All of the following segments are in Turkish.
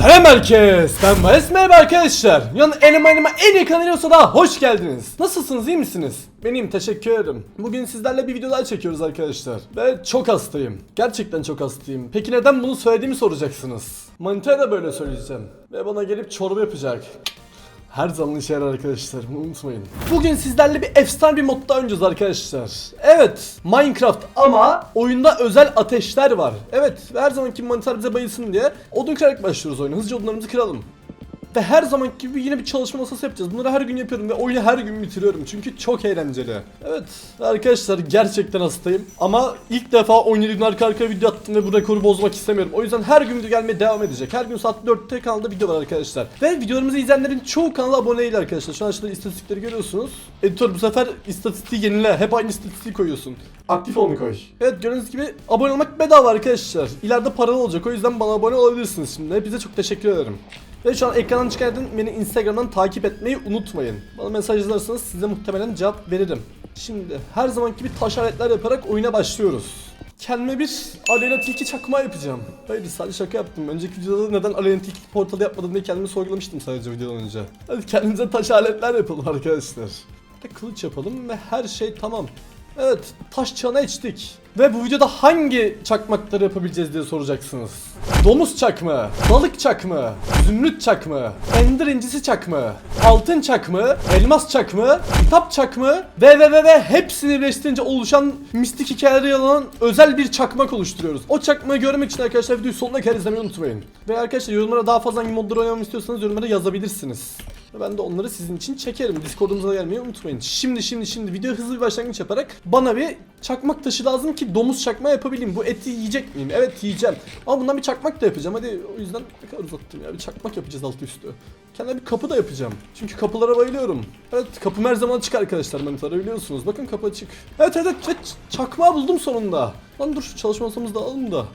Selam herkes. Ben Mayes merhaba arkadaşlar. Yanı enime enime en iyi kanalıyorsa da hoş geldiniz. Nasılsınız iyi misiniz? Benim teşekkür ederim. Bugün sizlerle bir video daha çekiyoruz arkadaşlar. Ve çok hastayım. Gerçekten çok hastayım. Peki neden bunu söylediğimi soracaksınız. Manitaya da böyle söyleyeceğim. Ve bana gelip çorba yapacak. Her zaman işe yarar arkadaşlar bunu unutmayın. Bugün sizlerle bir efsane bir modda oynayacağız arkadaşlar. Evet Minecraft ama oyunda özel ateşler var. Evet ve her zamanki mantar bize bayılsın diye odun kırarak başlıyoruz oyuna. Hızlıca odunlarımızı kıralım. Ve her zaman gibi yine bir çalışma masası yapacağız. Bunları her gün yapıyorum ve oyunu her gün bitiriyorum. Çünkü çok eğlenceli. Evet arkadaşlar gerçekten hastayım. Ama ilk defa 17 gün arka arkaya video attım ve bu rekoru bozmak istemiyorum. O yüzden her gün video gelmeye devam edecek. Her gün saat 4'te kanalda video var arkadaşlar. Ve videolarımızı izleyenlerin çoğu kanala abone değil arkadaşlar. Şu an aşağıda istatistikleri görüyorsunuz. Editör bu sefer istatistiği yenile. Hep aynı istatistiği koyuyorsun. Aktif olmayı koy. Evet gördüğünüz gibi abone olmak bedava arkadaşlar. İleride paralı olacak. O yüzden bana abone olabilirsiniz şimdi. Hepinize çok teşekkür ederim. Ve şu an ekrandan çıkarken beni Instagram'dan takip etmeyi unutmayın. Bana mesaj yazarsanız size muhtemelen cevap veririm. Şimdi her zamanki gibi taş aletler yaparak oyuna başlıyoruz. Kendime bir Alena Tilki çakma yapacağım. Hayır sadece şaka yaptım. Önceki videoda neden Alena Tilki portalı yapmadım diye kendimi sorgulamıştım sadece videodan önce. Hadi kendimize taş aletler yapalım arkadaşlar. Bir de kılıç yapalım ve her şey tamam. Evet, taş çağına içtik. Ve bu videoda hangi çakmakları yapabileceğiz diye soracaksınız. Domuz çakmı, balık çakmı, zümrüt çakmı, ender incisi çakmı, altın çakmı, elmas çakmı, kitap çakmı ve ve ve ve hepsini birleştirince oluşan mistik hikayeleri yalan özel bir çakmak oluşturuyoruz. O çakmağı görmek için arkadaşlar videoyu sonuna kadar izlemeyi unutmayın. Ve arkadaşlar yorumlara daha fazla hangi modları oynamamı istiyorsanız yorumlara yazabilirsiniz. Ben de onları sizin için çekerim. Discord'umuza gelmeyi unutmayın. Şimdi şimdi şimdi video hızlı bir başlangıç yaparak bana bir çakmak taşı lazım ki domuz çakma yapabileyim. Bu eti yiyecek miyim? Evet yiyeceğim. Ama bundan bir çakmak da yapacağım. Hadi o yüzden ne kadar uzattım ya. Bir çakmak yapacağız altı üstü. Kendime bir kapı da yapacağım. Çünkü kapılara bayılıyorum. Evet kapım her zaman açık arkadaşlar manitara biliyorsunuz. Bakın kapı açık. Evet evet evet çakmağı buldum sonunda. Lan dur çalışma masamızı da alalım da.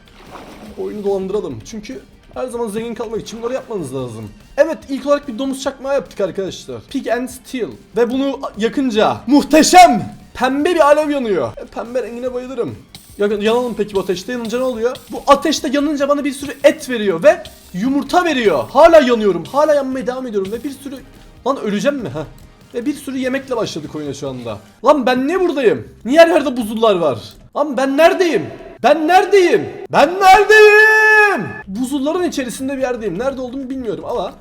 Oyunu dolandıralım. Çünkü her zaman zengin kalmak için bunları yapmanız lazım. Evet ilk olarak bir domuz çakmağı yaptık arkadaşlar. Pig and Steel. Ve bunu yakınca muhteşem pembe bir alev yanıyor. E, pembe rengine bayılırım. Yanalım peki bu ateşte yanınca ne oluyor? Bu ateşte yanınca bana bir sürü et veriyor ve yumurta veriyor. Hala yanıyorum. Hala yanmaya devam ediyorum ve bir sürü... Lan öleceğim mi? ha? Ve bir sürü yemekle başladık oyuna şu anda. Lan ben niye buradayım? Niye her yerde buzullar var? Lan ben neredeyim? Ben neredeyim? Ben neredeyim? Buzulların içerisinde bir yerdeyim. Nerede olduğumu bilmiyorum ama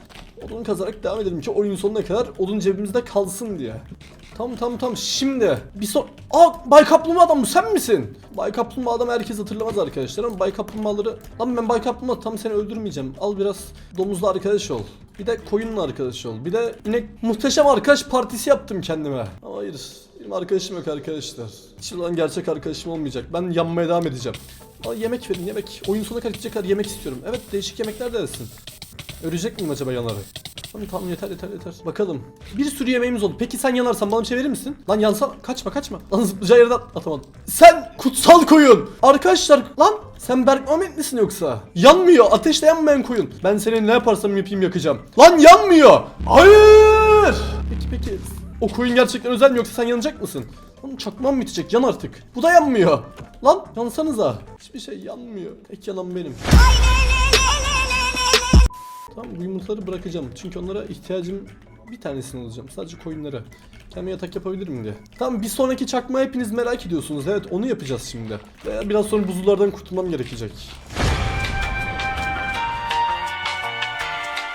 odun kazarak devam edelim ki oyun sonuna kadar odun cebimizde kalsın diye. Tamam tamam tamam şimdi bir son... Aa Bay Kaplumbağa adam bu sen misin? Bay Kaplumbağa adam herkes hatırlamaz arkadaşlar ama Bay Kaplumbağaları... Lan ben Bay Kaplumbağa tam seni öldürmeyeceğim. Al biraz domuzla arkadaş ol. Bir de koyunla arkadaş ol. Bir de inek muhteşem arkadaş partisi yaptım kendime. Ama hayır benim arkadaşım yok arkadaşlar. Zaman gerçek arkadaşım olmayacak. Ben yanmaya devam edeceğim. Aa, yemek verin yemek. Oyun sonuna kadar gidecek kadar yemek istiyorum. Evet değişik yemekler de versin. Ölecek miyim acaba yanarak? Tamam tamam yeter yeter yeter. Bakalım. Bir sürü yemeğimiz oldu. Peki sen yanarsan bana bir şey verir misin? Lan yansan kaçma kaçma. Lan zıplayacağı yerden atamadım. Sen kutsal koyun. Arkadaşlar lan sen Berk misin yoksa? Yanmıyor. Ateşte yanmayan koyun. Ben senin ne yaparsam yapayım yakacağım. Lan yanmıyor. Hayır. Peki peki. O koyun gerçekten özel mi yoksa sen yanacak mısın? Lan çakmam bitecek yan artık. Bu da yanmıyor. Lan yansanıza. Hiçbir şey yanmıyor. Tek yanan benim. Tamam bu yumurtaları bırakacağım. Çünkü onlara ihtiyacım bir tanesini alacağım. Sadece koyunlara. Kendime yatak yapabilirim diye. Tamam bir sonraki çakma hepiniz merak ediyorsunuz. Evet onu yapacağız şimdi. Ve biraz sonra buzullardan kurtulmam gerekecek.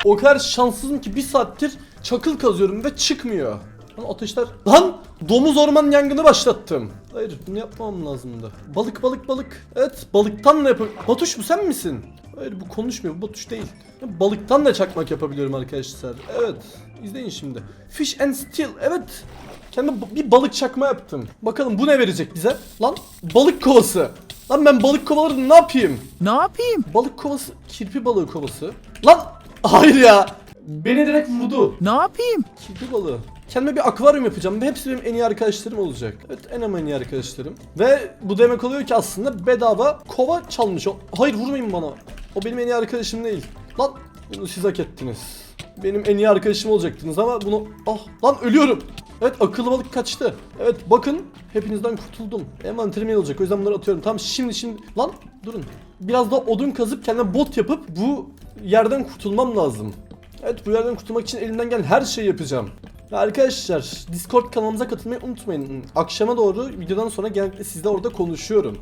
O kadar şanssızım ki bir saattir çakıl kazıyorum ve çıkmıyor. Lan ateşler... Lan! Domuz orman yangını başlattım. Hayır bunu yapmam lazımdı. Balık balık balık. Evet balıktan ne yapıyorum? Batuş bu sen misin? Hayır bu konuşmuyor bu Batuş değil. Balıktan da çakmak yapabiliyorum arkadaşlar. Evet izleyin şimdi. Fish and Steel evet. Kendime ba- bir balık çakma yaptım. Bakalım bu ne verecek bize? Lan balık kovası. Lan ben balık kovalarını ne yapayım? Ne yapayım? Balık kovası, kirpi balığı kovası. Lan hayır ya. Beni direkt vurdu. Ne yapayım? Kirpi balığı. Kendime bir akvaryum yapacağım hepsi benim en iyi arkadaşlarım olacak. Evet en ama en iyi arkadaşlarım. Ve bu demek oluyor ki aslında bedava kova çalmış. Hayır vurmayın bana. O benim en iyi arkadaşım değil. Lan bunu siz hak ettiniz. Benim en iyi arkadaşım olacaktınız ama bunu... Ah lan ölüyorum. Evet akıllı balık kaçtı. Evet bakın hepinizden kurtuldum. Envanterim olacak o yüzden bunları atıyorum. Tamam şimdi şimdi... Lan durun. Biraz da odun kazıp kendime bot yapıp bu yerden kurtulmam lazım. Evet bu yerden kurtulmak için elimden gelen her şeyi yapacağım. Ve arkadaşlar Discord kanalımıza katılmayı unutmayın. Akşama doğru videodan sonra genellikle sizle orada konuşuyorum.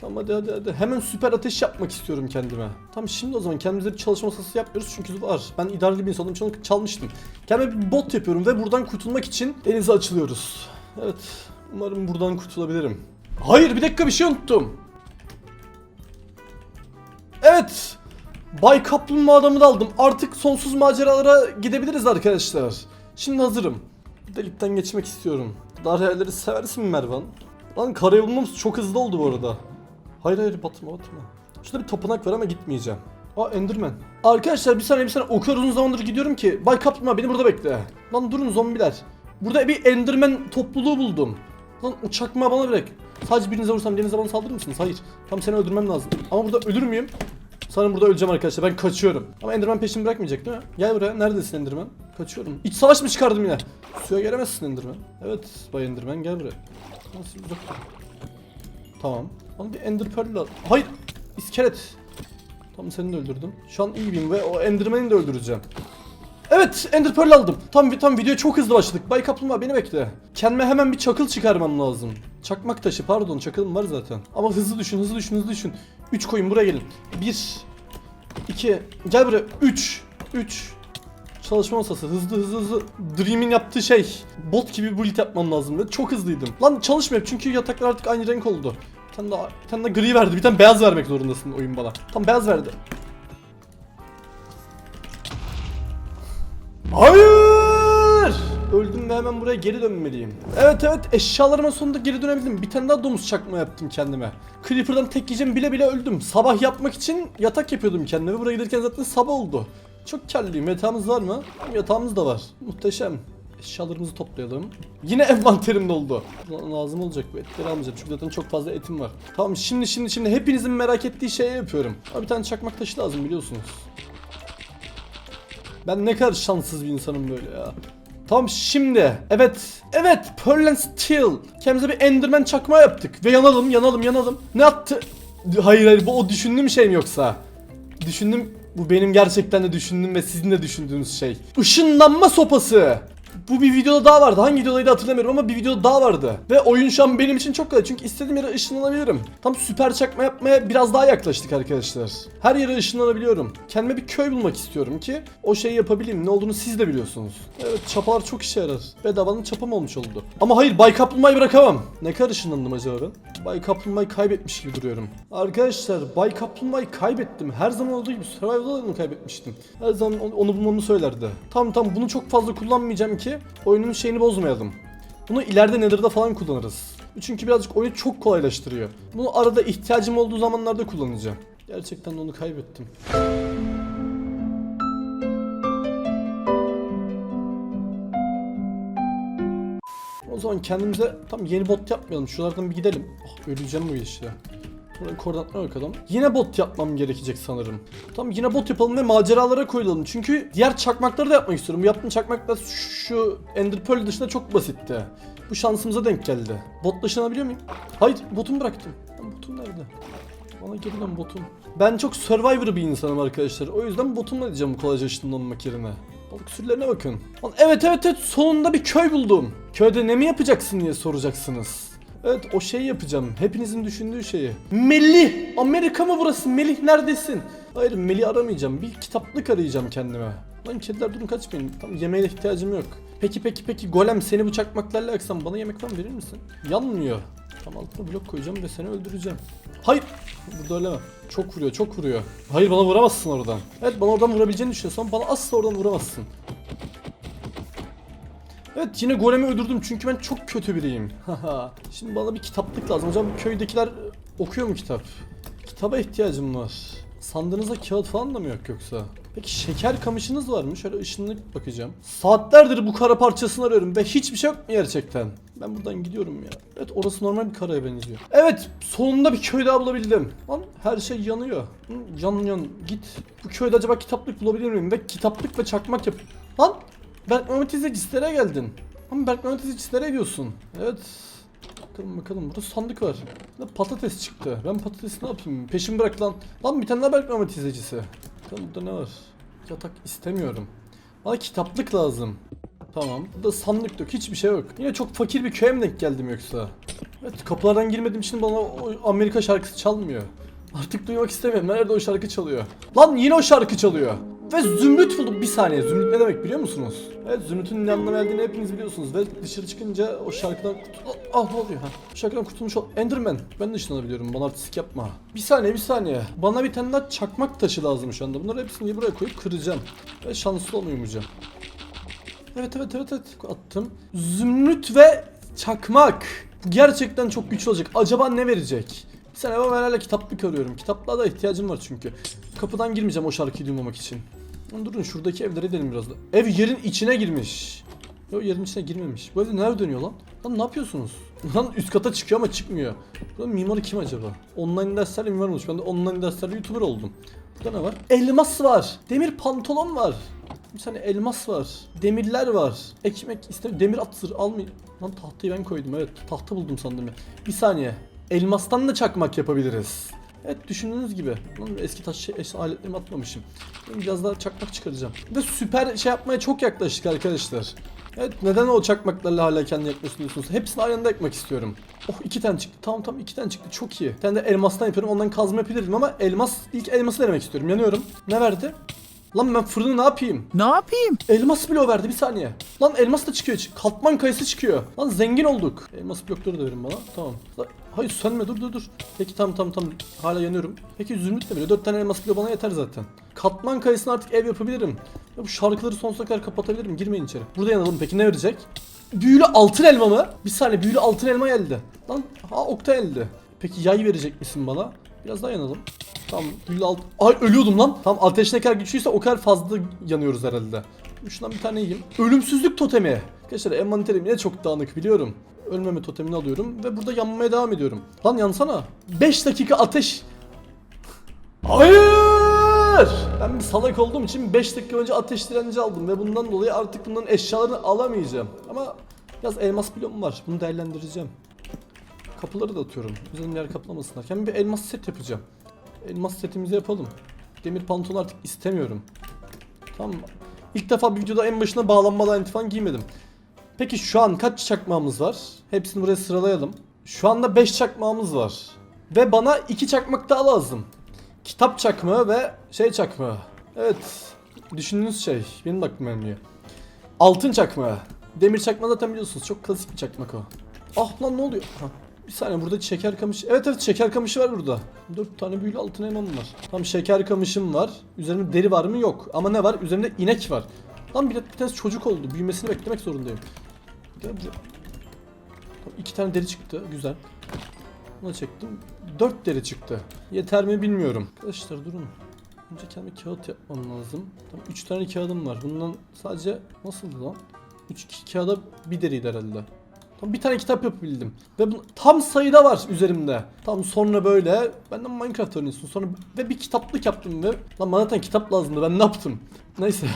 Tamam hadi hadi hadi. Hemen süper ateş yapmak istiyorum kendime. Tamam şimdi o zaman kendimize bir çalışma masası yapmıyoruz çünkü var. Ben idareli bir insanım için çalmıştım. Kendime bir bot yapıyorum ve buradan kurtulmak için denize açılıyoruz. Evet. Umarım buradan kurtulabilirim. Hayır bir dakika bir şey unuttum. Evet. Bay Kaplumbağa adamı da aldım. Artık sonsuz maceralara gidebiliriz arkadaşlar. Şimdi hazırım. Bu Delikten geçmek istiyorum. Dar yerleri seversin Mervan? Lan karayolumuz çok hızlı oldu bu arada. Hayır hayır batma batma. Şurada bir tapınak var ama gitmeyeceğim. Aa Enderman. Arkadaşlar bir saniye bir saniye o kadar uzun zamandır gidiyorum ki. Bay Kaplumbağa beni burada bekle. Lan durun zombiler. Burada bir Enderman topluluğu buldum. Lan o çakmağı bana bırak. Sadece birinize vursam denize bana saldırır mısınız? Hayır. Tam seni öldürmem lazım. Ama burada ölür müyüm? Sanırım burada öleceğim arkadaşlar. Ben kaçıyorum. Ama Enderman peşimi bırakmayacak değil mi? Gel buraya. Neredesin Enderman? Kaçıyorum. İç savaş mı çıkardım yine? Suya gelemezsin Enderman. Evet Bay Enderman gel buraya. Nasıl uzak. Tamam. Bana bir Ender Pearl al. Hayır. İskelet. Tamam seni de öldürdüm. Şu an iyiyim ve o Enderman'i de öldüreceğim. Evet Ender Pearl aldım. Tam tam video çok hızlı başladık. Bay Kaplumbağa beni bekle. Kendime hemen bir çakıl çıkarmam lazım. Çakmak taşı pardon çakılım var zaten. Ama hızlı düşün hızlı düşün hızlı düşün. 3 koyun buraya gelin. 1 2 gel buraya 3 3 Çalışma masası hızlı hızlı hızlı Dream'in yaptığı şey Bot gibi build yapmam lazım ve çok hızlıydım Lan çalışmıyor çünkü yataklar artık aynı renk oldu Bir tane daha, bir tane daha gri verdi bir tane beyaz vermek zorundasın oyun bana Tam beyaz verdi Hayır! Öldüm ve hemen buraya geri dönmeliyim. Evet evet eşyalarıma sonunda geri dönebildim. Bir tane daha domuz çakma yaptım kendime. Creeper'dan tek yiyeceğim bile bile öldüm. Sabah yapmak için yatak yapıyordum kendime. Buraya gelirken zaten sabah oldu. Çok karlıyım. Yatağımız var mı? Yatağımız da var. Muhteşem. Eşyalarımızı toplayalım. Yine envanterim doldu. Lazım olacak bu etleri almayacağım çünkü zaten çok fazla etim var. Tamam şimdi şimdi şimdi hepinizin merak ettiği şeyi yapıyorum. Bir tane çakmak taşı lazım biliyorsunuz. Ben ne kadar şanssız bir insanım böyle ya. Tamam şimdi. Evet. Evet. Pearl and Steel. Kendimize bir Enderman çakma yaptık. Ve yanalım yanalım yanalım. Ne attı? Hayır hayır bu o düşündüğüm şey mi yoksa? Düşündüm. Bu benim gerçekten de düşündüğüm ve sizin de düşündüğünüz şey. Işınlanma sopası. Bu bir videoda daha vardı. Hangi videodaydı hatırlamıyorum ama bir videoda daha vardı. Ve oyun şu an benim için çok kolay. Çünkü istediğim yere ışınlanabilirim. Tam süper çakma yapmaya biraz daha yaklaştık arkadaşlar. Her yere ışınlanabiliyorum. Kendime bir köy bulmak istiyorum ki o şeyi yapabileyim. Ne olduğunu siz de biliyorsunuz. Evet çapalar çok işe yarar. Bedavadan çapam olmuş oldu. Ama hayır Bay Kaplumbağa'yı bırakamam. Ne kadar ışınlandım acaba ben? Bay Kaplumbağa'yı kaybetmiş gibi duruyorum. Arkadaşlar Bay Kaplumbağa'yı kaybettim. Her zaman olduğu gibi Survival'da kaybetmiştim. Her zaman onu, bulmamı söylerdi. Tam tam bunu çok fazla kullanmayacağım ki oyunun şeyini bozmayalım. Bunu ileride Nether'da falan kullanırız. Çünkü birazcık oyunu çok kolaylaştırıyor. Bunu arada ihtiyacım olduğu zamanlarda kullanacağım. Gerçekten onu kaybettim. O zaman kendimize tam yeni bot yapmayalım. Şuralardan bir gidelim. Oh, öleceğim bu işte. Koordinatlara bakalım. Yine bot yapmam gerekecek sanırım. Tamam yine bot yapalım ve maceralara koyulalım. Çünkü diğer çakmakları da yapmak istiyorum. Bu yaptığım çakmaklar şu Ender Pearl dışında çok basitti. Bu şansımıza denk geldi. Bot taşınabiliyor muyum? Hayır botumu bıraktım. Botum nerede? Bana geri dön botum. Ben çok survivor bir insanım arkadaşlar. O yüzden botumla diyeceğim bu kolayca ışınlanmak yerine. Balık sürülerine bakın. Evet evet evet sonunda bir köy buldum. Köyde ne mi yapacaksın diye soracaksınız. Evet o şeyi yapacağım. Hepinizin düşündüğü şeyi. Melih! Amerika mı burası? Melih neredesin? Hayır Melih aramayacağım. Bir kitaplık arayacağım kendime. Lan kediler durun kaçmayın. Tam yemeğe ihtiyacım yok. Peki peki peki golem seni bu çakmaklarla yaksam bana yemek falan verir misin? Yanmıyor. Tam altına blok koyacağım ve seni öldüreceğim. Hayır! Burada öyle? Çok vuruyor çok vuruyor. Hayır bana vuramazsın oradan. Evet bana oradan vurabileceğini düşünüyorsan bana asla oradan vuramazsın. Evet yine golemi öldürdüm çünkü ben çok kötü biriyim. Şimdi bana bir kitaplık lazım. Hocam köydekiler okuyor mu kitap? Kitaba ihtiyacım var. Sandığınızda kağıt falan da mı yok yoksa? Peki şeker kamışınız var mı? Şöyle ışınlık bakacağım. Saatlerdir bu kara parçasını arıyorum ve hiçbir şey yok mu gerçekten? Ben buradan gidiyorum ya. Evet orası normal bir karaya benziyor. Evet sonunda bir köy daha bulabildim. Lan her şey yanıyor. Yan yan git. Bu köyde acaba kitaplık bulabilir miyim? Ve kitaplık ve çakmak yap... Lan Berk Mehmet geldin. Ama Berk Mehmet gidiyorsun. Evet. Bakalım bakalım burada sandık var. Ne patates çıktı. Ben patatesi ne yapayım? Peşimi bırak lan. Lan bir tane daha Berk Mehmet. Bakalım burada ne var? Yatak istemiyorum. Bana kitaplık lazım. Tamam. Burada sandık yok. Hiçbir şey yok. Yine çok fakir bir köye mi denk geldim yoksa? Evet kapılardan girmediğim için bana o Amerika şarkısı çalmıyor. Artık duymak istemiyorum. Nerede o şarkı çalıyor? Lan yine o şarkı çalıyor. Ve Zümrüt buldum. Bir saniye. Zümrüt ne demek biliyor musunuz? Evet Zümrüt'ün ne anlama geldiğini hepiniz biliyorsunuz. Ve dışarı çıkınca o şarkıdan kurtul... Ah ne oluyor? Ha. O şarkıdan kurtulmuş ol. Enderman. Ben de ışınlanabiliyorum. Bana artistik yapma. Bir saniye bir saniye. Bana bir tane daha çakmak taşı lazım şu anda. Bunları hepsini buraya koyup kıracağım. Ve şanslı olmayacağım. Evet evet evet evet attım. Zümrüt ve çakmak. Gerçekten çok güçlü olacak. Acaba ne verecek? Bir saniye ben hala kitaplık arıyorum. Kitaplığa da ihtiyacım var çünkü. Kapıdan girmeyeceğim o şarkıyı duymamak için. Lan Durun şuradaki evlere gidelim biraz da. Ev yerin içine girmiş. Yok yerin içine girmemiş. Bu evde neler dönüyor lan? Lan ne yapıyorsunuz? Lan üst kata çıkıyor ama çıkmıyor. Buranın mimarı kim acaba? Online derslerle mimar olmuş. Ben de online derslerle youtuber oldum. Burada ne var? Elmas var. Demir pantolon var. Bir tane elmas var. Demirler var. Ekmek istemiyorum. Demir atır almayayım. Lan tahtayı ben koydum evet. Tahta buldum sandım ya. Bir saniye. Elmastan da çakmak yapabiliriz. Evet düşündüğünüz gibi. Lan eski taş eski aletlerimi atmamışım. Biraz daha çakmak çıkaracağım. Ve süper şey yapmaya çok yaklaştık arkadaşlar. Evet neden o çakmaklarla hala kendi yakmasını diyorsunuz? Hepsini aynı anda yakmak istiyorum. Oh iki tane çıktı. Tamam tamam iki tane çıktı. Çok iyi. Bir tane de elmastan yapıyorum. Ondan kazma yapabilirim ama elmas ilk elması denemek istiyorum. Yanıyorum. Ne verdi? Lan ben fırını ne yapayım? Ne yapayım? Elmas bloğu verdi bir saniye. Lan elmas da çıkıyor. Çık- Katman kayısı çıkıyor. Lan zengin olduk. Elmas blokları da verin bana. Tamam. Lan, hayır sönme dur dur dur. Peki tamam tamam tamam. Hala yanıyorum. Peki zümrüt de bile. 4 tane elmas bloğu bana yeter zaten. Katman kayısını artık ev yapabilirim. Ya bu şarkıları sonsuza kadar kapatabilirim. Girmeyin içeri. Burada yanalım peki ne verecek? Büyülü altın elma mı? Bir saniye büyülü altın elma geldi. Lan ha okta elde. Peki yay verecek misin bana? Biraz daha yanalım. Tamam büyülü alt... Ay ölüyordum lan. Tamam ateş ne kadar güçlüyse o kadar fazla yanıyoruz herhalde. Şundan bir tane yiyeyim. Ölümsüzlük totemi. Arkadaşlar envanterim yine çok dağınık biliyorum. Ölmeme totemini alıyorum ve burada yanmaya devam ediyorum. Lan yansana. 5 dakika ateş. Hayır! Ben bir salak olduğum için 5 dakika önce ateş direnci aldım ve bundan dolayı artık bunların eşyalarını alamayacağım. Ama biraz elmas bloğum var. Bunu değerlendireceğim. Kapıları da atıyorum. Üzerim yer kaplamasınlar. Kendime bir elmas set yapacağım. Elmas setimizi yapalım. Demir pantolon artık istemiyorum. Tamam. İlk defa bir videoda en başına bağlanmalı anti falan giymedim. Peki şu an kaç çakmağımız var? Hepsini buraya sıralayalım. Şu anda 5 çakmağımız var. Ve bana 2 çakmak daha lazım. Kitap çakmağı ve şey çakmağı. Evet. Düşündüğünüz şey. Benim de aklıma gelmiyor. Altın çakmağı. Demir çakmağı zaten biliyorsunuz. Çok klasik bir çakmak o. Ah lan ne oluyor? Ha. Bir saniye burada şeker kamışı. Evet evet şeker kamışı var burada. 4 tane büyülü altın elmam var. Tam şeker kamışım var. Üzerimde deri var mı? Yok. Ama ne var? Üzerimde inek var. Lan bir, bir tanesi çocuk oldu. Büyümesini beklemek zorundayım. Gel buraya. Tamam, iki tane deri çıktı. Güzel. Bunu çektim. 4 deri çıktı. Yeter mi bilmiyorum. Arkadaşlar durun. Önce kendime kağıt yapmam lazım. Tamam 3 tane kağıdım var. Bundan sadece nasıldı lan? 3 kağıda bir deriydi herhalde. Tam bir tane kitap yapabildim. Ve bu, tam sayıda var üzerimde. Tam sonra böyle benden Minecraft oynuyorsun. Sonra ve bir kitaplık yaptım ve lan bana zaten kitap lazımdı. Ben ne yaptım? Neyse.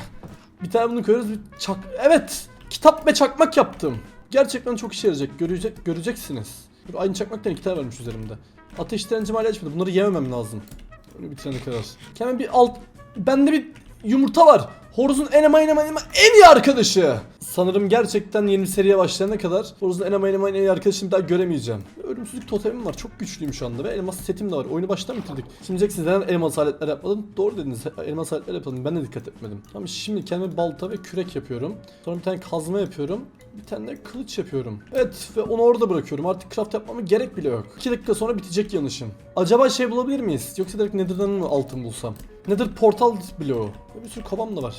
Bir tane bunu koyuyoruz. Bir çak Evet. Kitap ve çakmak yaptım. Gerçekten çok işe yarayacak. Görecek göreceksiniz. Aynı çakmaktan iki tane varmış üzerimde. Ateş direncim hala açmadı. Bunları yememem lazım. Onu bitirene kadar. Kendime bir alt... Bende bir yumurta var. Horoz'un enema enema enema en iyi arkadaşı. Sanırım gerçekten yeni bir seriye başlayana kadar Horoz'un enema enema en iyi arkadaşını bir daha göremeyeceğim. Ölümsüzlük totemim var. Çok güçlüyüm şu anda ve elmas setim de var. Oyunu baştan bitirdik. Şimdi diyeceksiniz neden elmas aletler yapmadın? Doğru dediniz. Elmas aletler yapalım. Ben de dikkat etmedim. Tamam şimdi kendime balta ve kürek yapıyorum. Sonra bir tane kazma yapıyorum. Bir tane de kılıç yapıyorum. Evet ve onu orada bırakıyorum. Artık craft yapmama gerek bile yok. 2 dakika sonra bitecek yanışım. Acaba şey bulabilir miyiz? Yoksa direkt Nether'dan mı altın bulsam? Nether portal bloğu. Bir sürü kovam da var.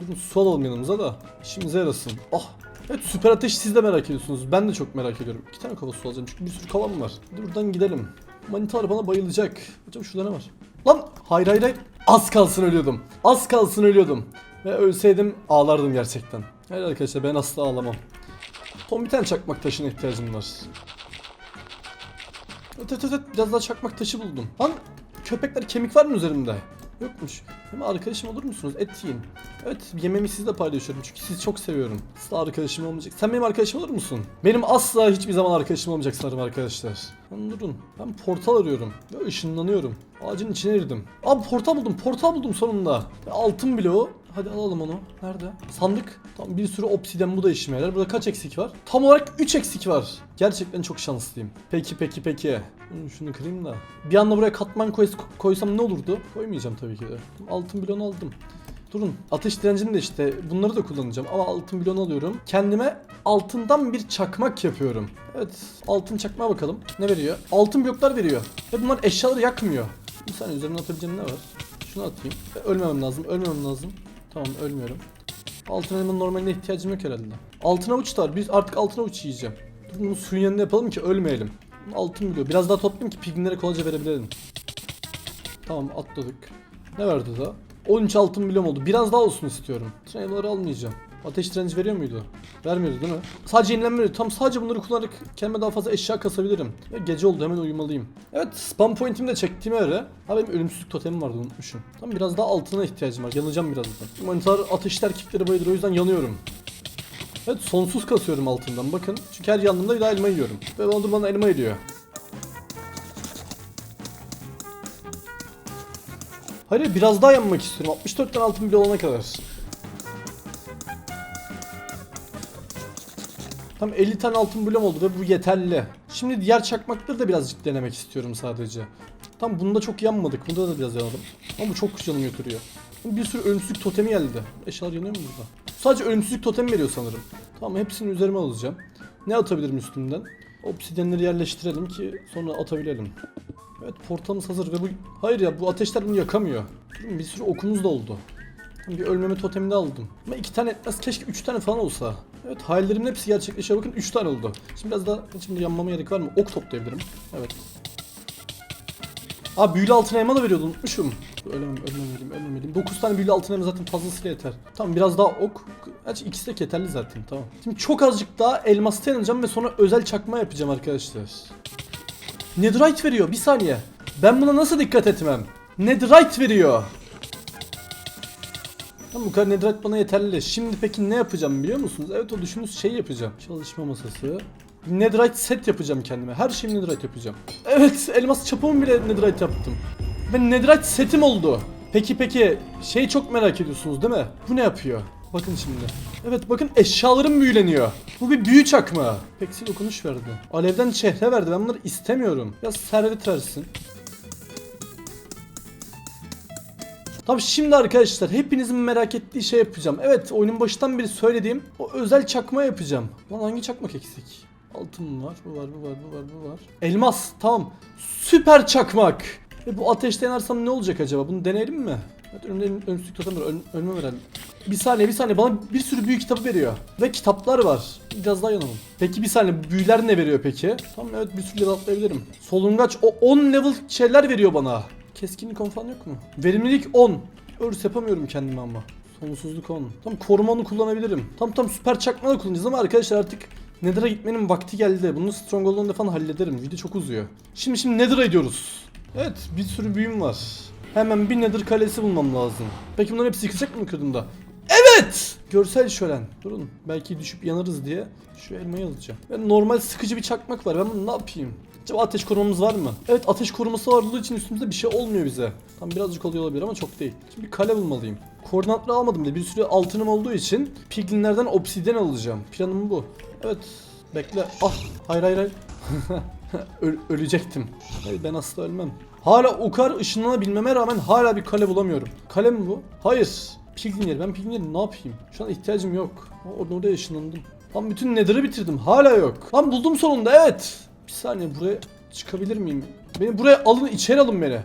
Durun su alalım yanımıza da. İşimize yarasın. Ah Evet süper ateş siz de merak ediyorsunuz. Ben de çok merak ediyorum. İki tane kova su alacağım çünkü bir sürü kovam var. Hadi buradan gidelim. Manita bana bayılacak. Acaba şurada ne var? Lan hayır hayır hayır. Az kalsın ölüyordum. Az kalsın ölüyordum. Ve ölseydim ağlardım gerçekten. Hayır arkadaşlar ben asla ağlamam. Son bir tane çakmak taşına ihtiyacım var. Evet evet evet biraz daha çakmak taşı buldum. Lan köpekler kemik var mı üzerimde? Yokmuş. Hem arkadaşım olur musunuz? Et yiyin. Evet yemeğimi sizle paylaşıyorum çünkü sizi çok seviyorum. De arkadaşım olmayacak. Sen benim arkadaşım olur musun? Benim asla hiçbir zaman arkadaşım olmayacak sanırım arkadaşlar. Durun. Ben portal arıyorum. Ve ışınlanıyorum. Ağacın içine girdim. Abi portal buldum. Portal buldum sonunda. Altın bloğu. Hadi alalım onu. Nerede? Sandık. Tam bir sürü obsiden bu da işime yarar. Burada kaç eksik var? Tam olarak 3 eksik var. Gerçekten çok şanslıyım. Peki peki peki. Şunu kırayım da. Bir anda buraya katman koy, koysam ne olurdu? Koymayacağım tabii ki de. Altın bloğunu aldım. Durun. Ateş direncini de işte bunları da kullanacağım ama altın bloğunu alıyorum. Kendime altından bir çakmak yapıyorum. Evet altın çakmağa bakalım. Ne veriyor? Altın bloklar veriyor. Ve bunlar eşyaları yakmıyor. Bir saniye üzerine atabileceğim ne var? Şunu atayım. Ölmemem lazım. Ölmemem lazım. Tamam ölmüyorum. Altın elmanın normaline ihtiyacım yok herhalde. Altın avuç da var. Biz artık altın avuç yiyeceğim. Dur bunu suyun yanında yapalım ki ölmeyelim. Altın bloğu. Biraz daha toplayayım ki piglinlere kolayca verebilelim. Tamam atladık. Ne verdi daha? 13 altın milyon oldu. Biraz daha olsun istiyorum. Trail'ları almayacağım. Ateş direnci veriyor muydu? Vermiyordu değil mi? Sadece yenilenme veriyor. Tam sadece bunları kullanarak kendime daha fazla eşya kasabilirim. Ve gece oldu hemen uyumalıyım. Evet spam point'imi de çektiğime göre. Ha benim ölümsüzlük totemim vardı unutmuşum. Tam biraz daha altına ihtiyacım var. Yanacağım birazdan. Mantar ateşli erkekleri bayılır o yüzden yanıyorum. Evet sonsuz kasıyorum altından bakın. Çünkü her yandığımda bir daha elma yiyorum. Ve bana bana elma ediyor. Hayır biraz daha yanmak istiyorum. 64 tane altın bile olana kadar. Tam 50 tane altın blom oldu ve bu yeterli. Şimdi diğer çakmakları da birazcık denemek istiyorum sadece. Tam bunda çok yanmadık. Bunda da biraz yanalım. Ama bu çok canım götürüyor. Bir sürü ölümsüzlük totemi geldi. Eşyalar yanıyor mu burada? Sadece ölümsüzlük totemi veriyor sanırım. Tamam hepsini üzerime alacağım. Ne atabilirim üstümden? Obsidenleri yerleştirelim ki sonra atabilelim. Evet portamız hazır ve bu... Hayır ya bu ateşler bunu yakamıyor. Durun, bir sürü okumuz da oldu. Bir ölmeme totemini aldım. Ama iki tane etmez keşke üç tane falan olsa. Evet hayallerimin hepsi gerçekleşiyor bakın üç tane oldu. Şimdi biraz daha şimdi yanmama gerek var mı? Ok toplayabilirim. Evet. Aa büyülü altın elma da veriyordu unutmuşum. Ölmem, ölmemeliyim, ölmemeliyim. 9 tane büyülü altın elma zaten fazlasıyla yeter. Tamam biraz daha ok. Gerçi ikisi de yeterli zaten tamam. Şimdi çok azıcık daha elmas yanacağım ve sonra özel çakma yapacağım arkadaşlar. Netherite veriyor bir saniye. Ben buna nasıl dikkat etmem? Netherite veriyor. Tamam bu kadar netherite bana yeterli. Şimdi peki ne yapacağım biliyor musunuz? Evet o düşündüğünüz şey yapacağım. Çalışma masası. Netherite set yapacağım kendime. Her şeyi netherite yapacağım. Evet elmas çapımı bile netherite yaptım. Ve netherite setim oldu. Peki peki şey çok merak ediyorsunuz değil mi? Bu ne yapıyor? Bakın şimdi. Evet bakın eşyalarım büyüleniyor. Bu bir büyü çakma. Peksi dokunuş verdi. Alevden çehre verdi. Ben bunları istemiyorum. Biraz servet versin. Tamam şimdi arkadaşlar hepinizin merak ettiği şey yapacağım. Evet oyunun başından beri söylediğim o özel çakma yapacağım. Lan hangi çakmak eksik? Altın var, bu var, bu var, bu var, bu var. Elmas, tamam. Süper çakmak. E bu ateşte yanarsam ne olacak acaba? Bunu deneyelim mi? Evet önümde totem var. Öl ölmem herhalde. Bir saniye bir saniye bana bir sürü büyü kitabı veriyor. Ve kitaplar var. Biraz daha yanalım. Peki bir saniye büyüler ne veriyor peki? Tamam evet bir sürü level atlayabilirim. Solungaç o 10 level şeyler veriyor bana. Keskinlik 10 falan yok mu? Verimlilik 10. Örs yapamıyorum kendime ama. Sonsuzluk 10. Tam koruma onu kullanabilirim. Tam tam süper çakma da kullanacağız ama arkadaşlar artık Nether'a gitmenin vakti geldi. Bunu Stronghold'dan falan hallederim. Video çok uzuyor. Şimdi şimdi Nether'a gidiyoruz. Evet bir sürü büyüm var. Hemen bir Nether kalesi bulmam lazım. Peki bunların hepsi yıkılacak mı kırdığımda? Evet! Görsel şölen. Durun. Belki düşüp yanarız diye şu elmayı alacağım. Ben normal sıkıcı bir çakmak var. Ben bunu ne yapayım? Acaba ateş korumamız var mı? Evet ateş koruması var olduğu için üstümüzde bir şey olmuyor bize. Tam birazcık oluyor olabilir ama çok değil. Şimdi bir kale bulmalıyım. Koordinatları almadım bile. Bir sürü altınım olduğu için piglinlerden obsidyen alacağım. Planım bu. Evet. Bekle. Ah. Hayır hayır hayır. Ö- ölecektim. Hayır ben asla ölmem. Hala o ışınlanabilmeme rağmen hala bir kale bulamıyorum. Kale mi bu? Hayır. Piglin yeri. Ben piglin yeri ne yapayım? Şu an ihtiyacım yok. Aa, Orada oraya ışınlandım. Lan bütün nether'ı bitirdim. Hala yok. Lan buldum sonunda evet. Bir saniye buraya çıkabilir miyim? Beni buraya alın içeri alın beni.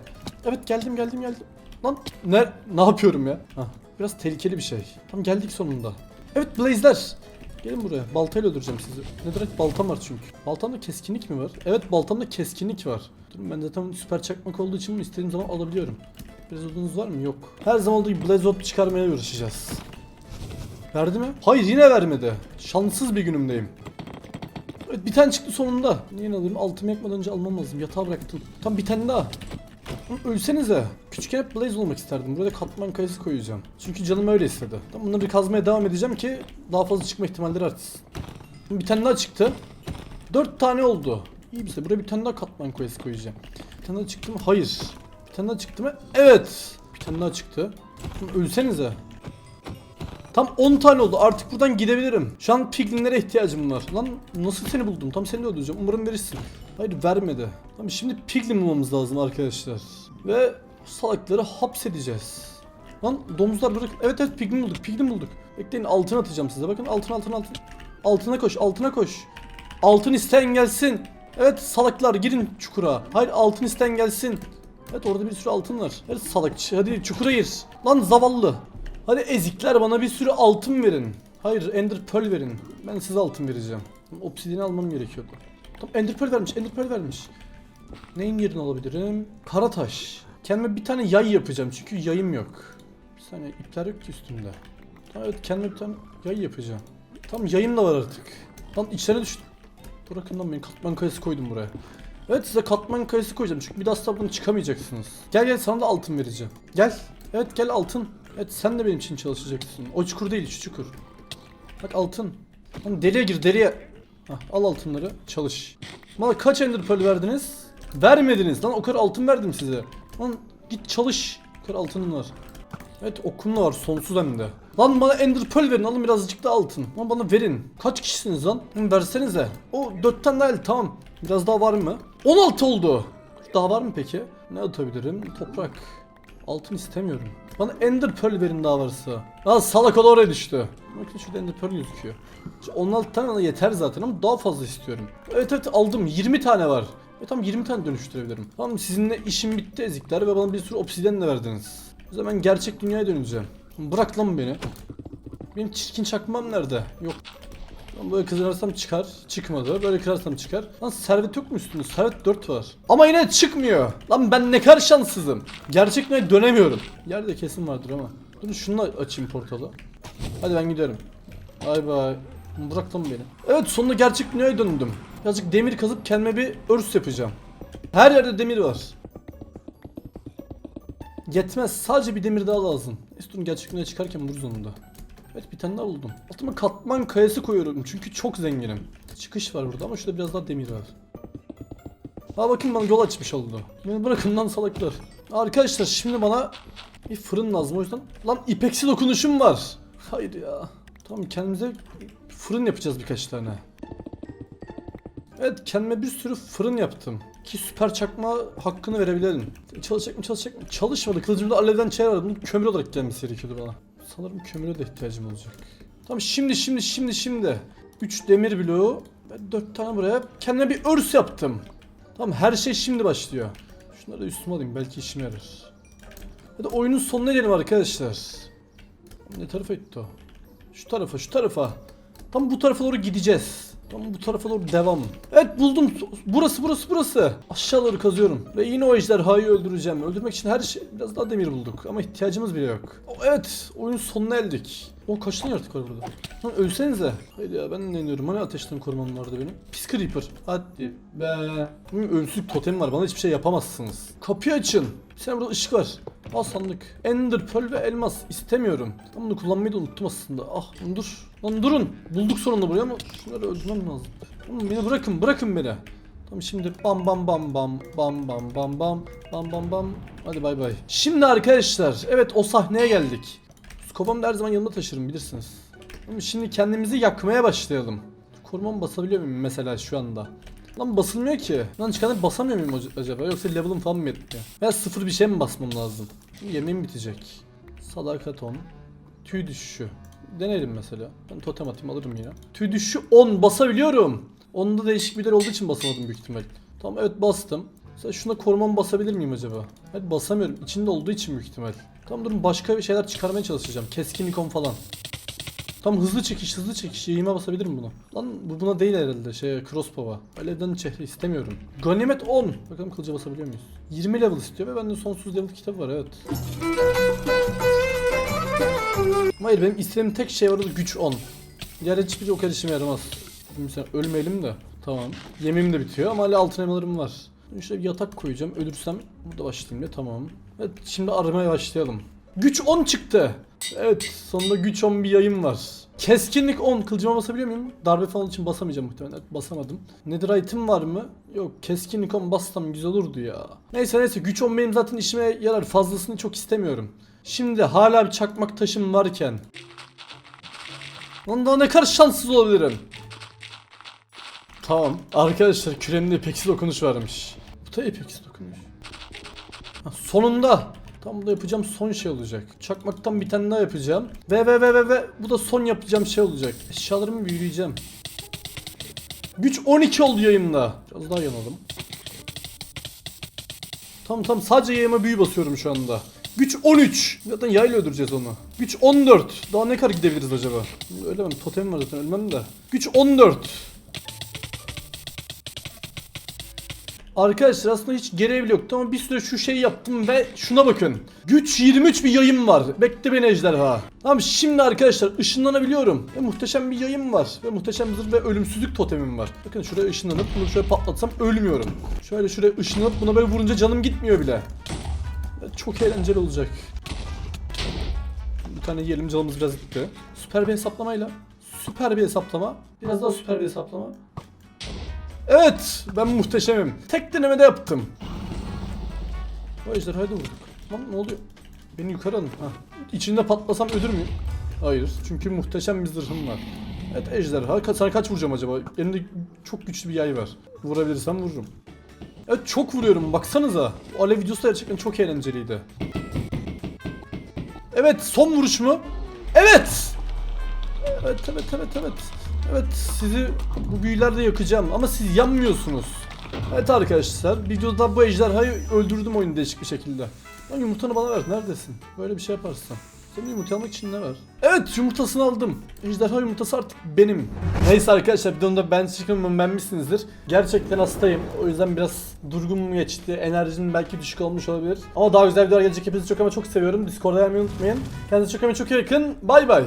Evet geldim geldim geldim. Lan ne ne yapıyorum ya? Hah, biraz tehlikeli bir şey. Tam geldik sonunda. Evet Blaze'ler. Gelin buraya. Baltayla öldüreceğim sizi. Ne direkt baltam var çünkü. Baltamda keskinlik mi var? Evet baltamda keskinlik var. Durun ben zaten süper çakmak olduğu için bunu istediğim zaman alabiliyorum. Biraz odunuz var mı? Yok. Her zaman olduğu gibi Blaze Orb çıkarmaya uğraşacağız. Verdi mi? Hayır yine vermedi. Şanssız bir günümdeyim. Evet bir tane çıktı sonunda. Niye alıyorum? Altımı yakmadan önce almam lazım. Yatağa bıraktım. Tam bir tane daha. Ölsenize. Küçükken hep Blaze olmak isterdim. Buraya da katman kayısı koyacağım. Çünkü canım öyle istedi. Tamam bunları kazmaya devam edeceğim ki daha fazla çıkma ihtimalleri artsın. Bir tane daha çıktı. Dört tane oldu. İyi bir şey. Buraya bir tane daha katman kayısı koyacağım. Bir tane daha çıktı mı? Hayır. Bir tane daha çıktı mı? Evet. Bir tane daha çıktı. Ölsenize. Tam 10 tane oldu. Artık buradan gidebilirim. Şu an piglinlere ihtiyacım var. Lan nasıl seni buldum? Tam seni de öldüreceğim. Umarım verirsin. Hayır vermedi. Tamam şimdi piglin bulmamız lazım arkadaşlar. Ve salakları hapsedeceğiz. Lan domuzlar bırak. Evet evet piglin bulduk. Piglin bulduk. Bekleyin altın atacağım size. Bakın altın altın altın. Altına koş altına koş. Altın isteyen gelsin. Evet salaklar girin çukura. Hayır altın isteyen gelsin. Evet orada bir sürü altın var. Evet salakçı hadi çukura gir. Lan zavallı. Hadi ezikler bana bir sürü altın verin. Hayır Ender Pearl verin. Ben size altın vereceğim. Obsidiyeni almam gerekiyordu. Tamam Ender Pearl vermiş, Ender Pearl vermiş. Neyin yerini alabilirim? Karataş. Kendime bir tane yay yapacağım çünkü yayım yok. Bir saniye ipler yok ki üstümde. Evet kendime bir tane yay yapacağım. Tamam yayım da var artık. Lan içine düştüm. Bırakın lan beni katman kayası koydum buraya. Evet size katman kayası koyacağım çünkü bir daha bunu çıkamayacaksınız. Gel gel sana da altın vereceğim. Gel. Evet gel altın. Evet sen de benim için çalışacaksın. O çukur değil şu çukur. Bak altın. Lan deliye gir deliye. Hah, al altınları çalış. Bana kaç ender pearl verdiniz? Vermediniz lan o kadar altın verdim size. Lan git çalış. O kadar altının var. Evet okum var sonsuz hem de. Lan bana ender pearl verin alın birazcık da altın. Lan bana verin. Kaç kişisiniz lan? Lan versenize. O 4 tane el tamam. Biraz daha var mı? 16 oldu. Daha var mı peki? Ne atabilirim? Toprak. Altın istemiyorum. Bana ender pearl verin daha varsa. Aa salak o da oraya düştü. Bakın şurada ender pearl gözüküyor. Şu 16 tane yeter zaten ama daha fazla istiyorum. Evet evet aldım 20 tane var. E tamam 20 tane dönüştürebilirim. Tamam sizinle işim bitti ezikler ve bana bir sürü obsidyen de verdiniz. O zaman gerçek dünyaya döneceğim. Bırak lan beni. Benim çirkin çakmam nerede? Yok. Lan böyle kırarsam çıkar. Çıkmadı. Böyle kırarsam çıkar. Lan servet yok mu üstünde? Servet 4 var. Ama yine çıkmıyor. Lan ben ne kadar şanssızım. Gerçek dünyaya dönemiyorum. Yerde kesin vardır ama. Dur şunu da açayım portalı. Hadi ben gidiyorum. Bay bay. Bırak beni. Evet sonunda gerçek dünyaya döndüm. Birazcık demir kazıp kendime bir örs yapacağım. Her yerde demir var. Yetmez. Sadece bir demir daha lazım. Estur'un gerçek dünyaya çıkarken buluruz onu da. Evet bir tane daha buldum. Altıma katman kayası koyuyorum çünkü çok zenginim. Çıkış var burada ama şurada biraz daha demir var. Ha bakın bana yol açmış oldu. Beni bırakın lan salaklar. Arkadaşlar şimdi bana bir fırın lazım o yüzden. Lan ipeksi dokunuşum var. Hayır ya. Tamam kendimize fırın yapacağız birkaç tane. Evet kendime bir sürü fırın yaptım. Ki süper çakma hakkını verebilirim. Çalışacak mı çalışacak mı? Çalışmadı. Kılıcımda alevden çay var. Bunun kömür olarak gelmesi gerekiyordu bana. Sanırım kömüre de ihtiyacım olacak. Tamam şimdi şimdi şimdi şimdi. 3 demir bloğu ve 4 tane buraya. Kendime bir örs yaptım. Tamam her şey şimdi başlıyor. Şunları da üstüme alayım belki işime yarar. Hadi oyunun sonuna gelelim arkadaşlar. Ne tarafa gitti o? Şu tarafa şu tarafa. Tam bu tarafa doğru gideceğiz. Tam bu tarafa doğru devam. Evet buldum. Burası burası burası. Aşağı doğru kazıyorum. Ve yine o ejderhayı öldüreceğim. Öldürmek için her şey biraz daha demir bulduk. Ama ihtiyacımız bile yok. Evet oyun sonuna eldik. O kaç tane yaratık var burada? Lan ölsenize. Hayır ya ben ne diyorum? Hani ateşten korumam vardı benim? Pis Creeper. Hadi be. Benim ölümsüzlük totemim var. Bana hiçbir şey yapamazsınız. Kapıyı açın. Sene burada ışık var. Al sandık. Ender Pearl ve elmas. istemiyorum. Ben bunu kullanmayı da unuttum aslında. Ah dur. Lan durun. Bulduk sonunda buraya ama şunları öldürmem lazım. Oğlum beni bırakın. Bırakın beni. Tamam şimdi bam bam bam bam bam bam bam bam bam bam bam. Hadi bay bay. Şimdi arkadaşlar evet o sahneye geldik. Skopamı da her zaman yanımda taşırım bilirsiniz. Ama şimdi kendimizi yakmaya başlayalım. Korumamı basabiliyor muyum mesela şu anda? Lan basılmıyor ki. Lan çıkanı basamıyor muyum ac- acaba? Yoksa level'ım falan mı yetmiyor? Veya sıfır bir şey mi basmam lazım? Şimdi yemeğim bitecek. Sadakat 10. Tüy düşüşü. Deneyelim mesela. Ben totem atayım alırım yine. Tüy düşüşü 10 basabiliyorum. Onda değişik bir yer olduğu için basamadım büyük ihtimal. Tamam evet bastım. Mesela şuna korumamı basabilir miyim acaba? Evet basamıyorum. İçinde olduğu için büyük ihtimal. Tamam durun başka bir şeyler çıkarmaya çalışacağım. Keskinlik 10 falan. Tam hızlı çekiş hızlı çekiş yayıma basabilirim bunu. Lan bu buna değil herhalde şey crossbow'a. Alevden çehre istemiyorum. Ganimet 10. Bakalım kılıca basabiliyor muyuz? 20 level istiyor ve bende sonsuz level kitabı var evet. Hayır benim istediğim tek şey var da güç 10. Diğer hiçbiri o kadar işime yaramaz. Şimdi sen ölmeyelim de. Tamam. Yemeğim de bitiyor ama hala altın elmalarım var. İşte yatak koyacağım. Ölürsem burada başlayayım ya tamam. Evet şimdi aramaya başlayalım. Güç 10 çıktı. Evet sonunda güç 10 bir yayın var. Keskinlik 10. Kılıcıma basabiliyor muyum? Darbe falan için basamayacağım muhtemelen. Evet, basamadım. Netherite'im var mı? Yok keskinlik 10 bassam güzel olurdu ya. Neyse neyse güç 10 benim zaten işime yarar. Fazlasını çok istemiyorum. Şimdi hala bir çakmak taşım varken. Lan daha ne kadar şanssız olabilirim. Tamam. Arkadaşlar küremde epeksiz dokunuş varmış. Da epeksiz dokunuş. Sonunda. Tam da yapacağım son şey olacak. Çakmaktan bir tane daha yapacağım. Ve ve ve ve ve bu da son yapacağım şey olacak. Eşyalarımı büyüleyeceğim. Güç 12 oldu yayında. Biraz daha yanalım. Tam tam sadece yayıma büyü basıyorum şu anda. Güç 13. Zaten yayla öldüreceğiz onu. Güç 14. Daha ne kadar gidebiliriz acaba? Ölemem. Totem var zaten ölmem de. Güç 14. Arkadaşlar aslında hiç gerev yoktu ama bir süre şu şeyi yaptım ve şuna bakın. Güç 23 bir yayın var. Bekle beni ejderha. Tamam şimdi arkadaşlar ışınlanabiliyorum. Ve muhteşem bir yayın var. Ve muhteşem bir ve ölümsüzlük totemim var. Bakın şuraya ışınlanıp bunu şöyle patlatsam ölmüyorum. Şöyle şuraya ışınlanıp buna böyle vurunca canım gitmiyor bile. Çok eğlenceli olacak. Bir tane yiyelim canımız biraz gitti. Süper bir hesaplamayla. Süper bir hesaplama. Biraz daha süper bir hesaplama. Evet, ben muhteşemim. Tek denemede yaptım. O ejderhayı da vurduk. Lan ne oluyor? Beni yukarı alın. Ha. İçinde patlasam ölür müyüm? Hayır, çünkü muhteşem bir zırhım var. Evet ejderha. Ka sana kaç vuracağım acaba? Elimde çok güçlü bir yay var. Vurabilirsem vururum. Evet çok vuruyorum baksanıza. O alev videosu da gerçekten çok eğlenceliydi. Evet son vuruş mu? Evet! Evet evet evet evet. Evet sizi bu büyülerle yakacağım ama siz yanmıyorsunuz. Evet arkadaşlar videoda bu ejderhayı öldürdüm oyunu değişik bir şekilde. Lan yumurtanı bana ver neredesin? Böyle bir şey yaparsan. Senin yumurta almak için ne var? Evet yumurtasını aldım. Ejderha yumurtası artık benim. Neyse arkadaşlar videomda ben çıkımı beğenmişsinizdir. Gerçekten hastayım. O yüzden biraz durgun mu geçti. Enerjim belki düşük olmuş olabilir. Ama daha güzel videolar gelecek. Hepinizi çok ama çok seviyorum. Discord'a gelmeyi unutmayın. Kendinize çok ama çok iyi bakın. Bay bay.